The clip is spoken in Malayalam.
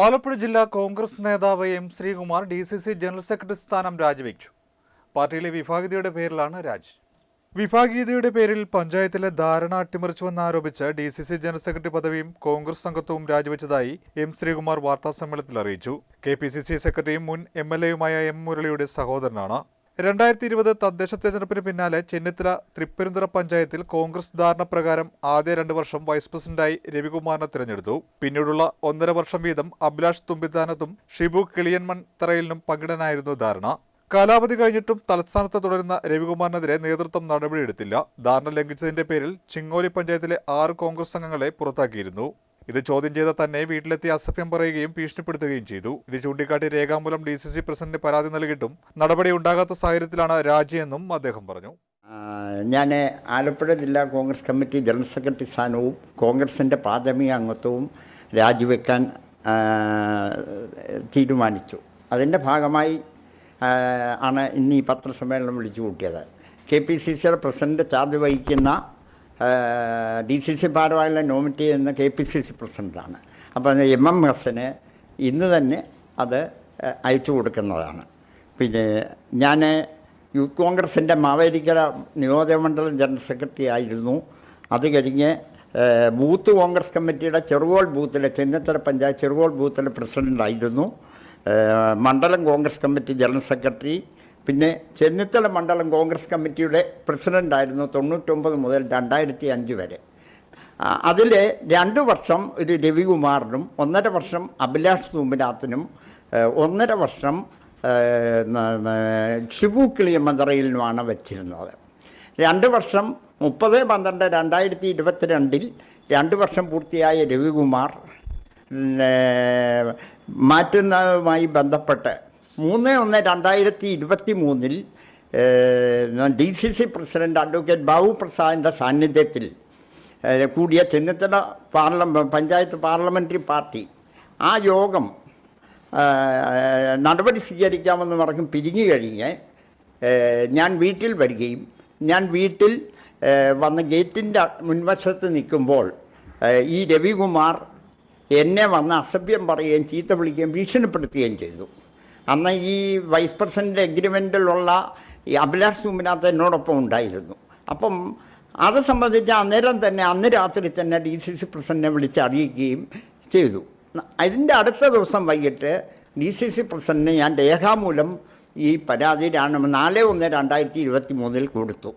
ആലപ്പുഴ ജില്ലാ കോൺഗ്രസ് നേതാവ് M Sreekumar D C C general secretary സ്ഥാനം രാജിവെച്ചു. പാർട്ടിയിലെ വിഭാഗീയതയുടെ പേരിലാണ് രാജി. വിഭാഗീയതയുടെ പേരിൽ പഞ്ചായത്തിലെ ധാരണ അട്ടിമറിച്ചുവെന്നാരോപിച്ച് D C C general secretary പദവിയും കോൺഗ്രസ് സംഘത്വവും രാജിവെച്ചതായി എം ശ്രീകുമാർ വാർത്താസമ്മേളനത്തിൽ അറിയിച്ചു. കെ പി സി സി സെക്രട്ടറിയും മുൻ എം എൽ എയുമായ എം മുരളിയുടെ സഹോദരനാണ്. രണ്ടായിരത്തി ഇരുപത് തദ്ദേശ തെരഞ്ഞെടുപ്പിന് പിന്നാലെ ചെന്നിത്തല തൃപ്പരുന്തുറ പഞ്ചായത്തിൽ കോൺഗ്രസ് ധാരണ പ്രകാരം ആദ്യ രണ്ട് വർഷം വൈസ് പ്രസിഡന്റായി രവികുമാറിനെ തിരഞ്ഞെടുത്തു. പിന്നീടുള്ള ഒന്നര വർഷം വീതം അഭിലാഷ് തുമ്പിത്താനത്തും ഷിബു കിളിയൻമൺ തറയിലിനും പങ്കിടനായിരുന്നു ധാരണ. കാലാവധി കഴിഞ്ഞിട്ടും തലസ്ഥാനത്ത് തുടരുന്ന രവികുമാറിനെതിരെ നേതൃത്വം നടപടിയെടുത്തില്ല. ധാരണ ലംഘിച്ചതിന്റെ പേരിൽ ചിങ്ങോലി പഞ്ചായത്തിലെ ആറ് കോൺഗ്രസ് അംഗങ്ങളെ പുറത്താക്കിയിരുന്നു. ഇത് ചോദ്യം ചെയ്ത തന്നെ വീട്ടിലെത്തി അസഭ്യം പറയുകയും ഭീഷണിപ്പെടുത്തുകയും ചെയ്തു. ഇത് ചൂണ്ടിക്കാട്ടി രേഖാമൂലം ഡി സി സി പ്രസിഡന്റ് പരാതി നൽകിയിട്ടും നടപടി ഉണ്ടാകാത്ത സാഹചര്യത്തിലാണ് രാജിയെന്നും അദ്ദേഹം പറഞ്ഞു. ഞാൻ ആലപ്പുഴ ജില്ലാ കോൺഗ്രസ് കമ്മിറ്റി ജനറൽ സെക്രട്ടറി സ്ഥാനവും കോൺഗ്രസിന്റെ പ്രാഥമിക അംഗത്വവും രാജിവെക്കാൻ തീരുമാനിച്ചു. അതിന്റെ ഭാഗമായി ആണ് ഇന്ന് ഈ പത്രസമ്മേളനം വിളിച്ചു കൂട്ടിയത്. കെ പി സി സിയുടെ പ്രസിഡന്റ് ചാർജ് വഹിക്കുന്ന ഡി സി സി ഭാരവാഹികളെ നോമിറ്റ് ചെയ്യുന്ന കെ പി സി സി പ്രസിഡന്റാണ് അപ്പോൾ എം എം ഹസന് ഇന്ന് തന്നെ അത് അയച്ചു കൊടുക്കുന്നതാണ്. പിന്നെ ഞാൻ യൂത്ത് കോൺഗ്രസിന്റെ മാവേലിക്കര നിയോജകമണ്ഡലം ജനറൽ സെക്രട്ടറി ആയിരുന്നു. അത് കഴിഞ്ഞ് ബൂത്ത് കോൺഗ്രസ് കമ്മിറ്റിയുടെ ചെറുകോൾ ബൂത്തിലെ ചെന്നിത്തല പഞ്ചായത്ത് ചെറുകോൾ ബൂത്തിലെ പ്രസിഡന്റായിരുന്നു മണ്ഡലം കോൺഗ്രസ് കമ്മിറ്റി ജനറൽ സെക്രട്ടറി പിന്നെ ചെന്നിത്തല മണ്ഡലം കോൺഗ്രസ് കമ്മിറ്റിയുടെ പ്രസിഡന്റായിരുന്നു തൊണ്ണൂറ്റൊമ്പത് മുതൽ രണ്ടായിരത്തി അഞ്ച് വരെ അതിൽ രണ്ട് വർഷം ഒരു രവികുമാറിനും ഒന്നര വർഷം അഭിലാഷ് തൂമ്പനാഥിനും ഒന്നര വർഷം ഷിബു കിളിയമ്മന്തറയിലുമാണ് വെച്ചിരുന്നത്. രണ്ട് വർഷം മുപ്പത് പന്ത്രണ്ട് രണ്ടായിരത്തി ഇരുപത്തിരണ്ടിൽ രണ്ട് വർഷം പൂർത്തിയായ രവികുമാർ മാറ്റുന്നതുമായി ബന്ധപ്പെട്ട് മൂന്ന് ഒന്ന് രണ്ടായിരത്തി ഇരുപത്തി മൂന്നിൽ D C C president advocate Babu പ്രസാദിന്റെ സാന്നിധ്യത്തിൽ കൂടിയ ചെന്നിത്തല പാർലമ പഞ്ചായത്ത് പാർലമെന്ററി പാർട്ടി ആ യോഗം നടപടി സ്വീകരിക്കാമെന്ന് പറഞ്ഞ് പിരിഞ്ഞു കഴിഞ്ഞ് ഞാൻ വീട്ടിൽ വരികയും ഞാൻ വീട്ടിൽ വന്ന് ഗേറ്റിന്റെ മുൻവശത്ത് നിൽക്കുമ്പോൾ ഈ രവികുമാർ എന്നെ വന്ന് അസഭ്യം പറയുകയും ചീത്ത വിളിക്കുകയും ഭീഷണിപ്പെടുത്തുകയും ചെയ്തു. അന്ന് ഈ വൈസ് പ്രസിഡന്റ് എഗ്രിമെന്റിലുള്ള ഈ അഭിലാഷ് സുമിനാഥ് എന്നോടൊപ്പം ഉണ്ടായിരുന്നു. അപ്പം അത് സംബന്ധിച്ച് അന്നേരം തന്നെ അന്ന് രാത്രി തന്നെ ഡി സി സി പ്രസിഡന്റിനെ വിളിച്ച് അറിയിക്കുകയും ചെയ്തു. അതിന്റെ അടുത്ത ദിവസം വൈകിട്ട് ഡി സി സി പ്രസിഡന്റിന് ഞാൻ രേഖാമൂലം ഈ പരാതി നാല് ഒന്ന് രണ്ടായിരത്തി ഇരുപത്തി മൂന്നിൽ കൊടുത്തു.